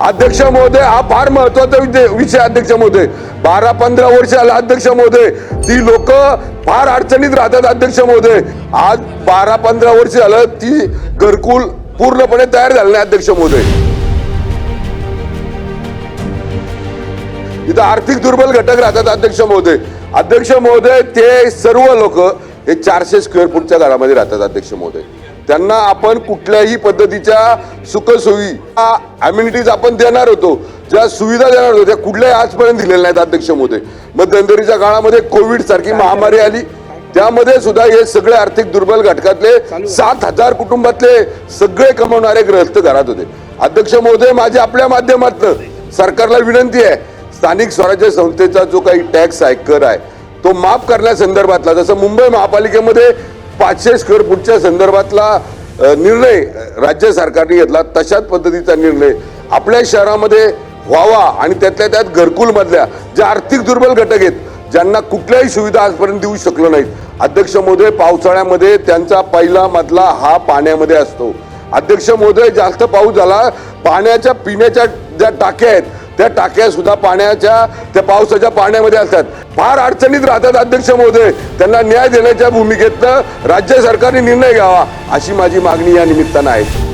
अध्यक्ष महोदय हा फार महत्त्वाचा विषय- विषय अध्यक्ष महोदय. बारा पंधरा वर्ष आला अध्यक्ष महोदय. ती लोक फार अडचणीत राहतात अध्यक्ष महोदय. आज बारा पंधरा वर्ष झालं ती घरकुल पूर्णपणे तयार झालं नाही अध्यक्ष महोदय. इथं आर्थिक दुर्बल घटक राहतात अध्यक्ष महोदय. अध्यक्ष महोदय ते सर्व लोक हे चारशे स्क्वेअर फूटच्या घरामध्ये राहतात अध्यक्ष महोदय. त्यांना आपण कुठल्याही पद्धतीच्या सुखसोयी अम्युनिटीज आपण देणार होतो ज्या सुविधा देणार होतो त्या कुठल्याही आजपर्यंत दिलेल्या नाहीत अध्यक्ष महोदय मध्यंतरीच्या काळामध्ये कोविड सारखी महामारी आली. त्यामध्ये सुद्धा हे सगळे आर्थिक दुर्बल घटकातले सात हजार कुटुंबातले सगळे कमवणारे ग्रहस्थ घरात होते. अध्यक्ष महोदय माझी आपल्या माध्यमातून सरकारला विनंती आहे स्थानिक स्वराज्य संस्थेचा जो काही टॅक्स आहे कर आहे तो माफ करण्यासंदर्भातला जसं मुंबई महापालिकेमध्ये पाचशे स्क्वेअर फूटच्या संदर्भातला निर्णय राज्य सरकारने घेतला तशाच पद्धतीचा निर्णय आपल्या शहरामध्ये व्हावा आणि त्यातल्या त्यात घरकुल मधल्या जे आर्थिक दुर्बल घटक आहेत ज्यांना कुठल्याही सुविधा आजपर्यंत देऊ शकलो नाहीत. अध्यक्ष महोदय पावसाळ्यामध्ये त्यांचा पहिला मधला हा पाण्यामध्ये असतो. अध्यक्ष महोदय जास्त पाऊस झाला पाण्याच्या पिण्याच्या ज्या टाक्या आहेत त्या टाक्या सुद्धा पाण्याच्या त्या पावसाच्या पाण्यामध्ये असतात. फार अडचणीत राहतात अध्यक्ष महोदय त्यांना न्याय देण्याच्या भूमिकेतनं राज्य सरकारने निर्णय घ्यावा अशी माझी मागणी या निमित्तानं आहे.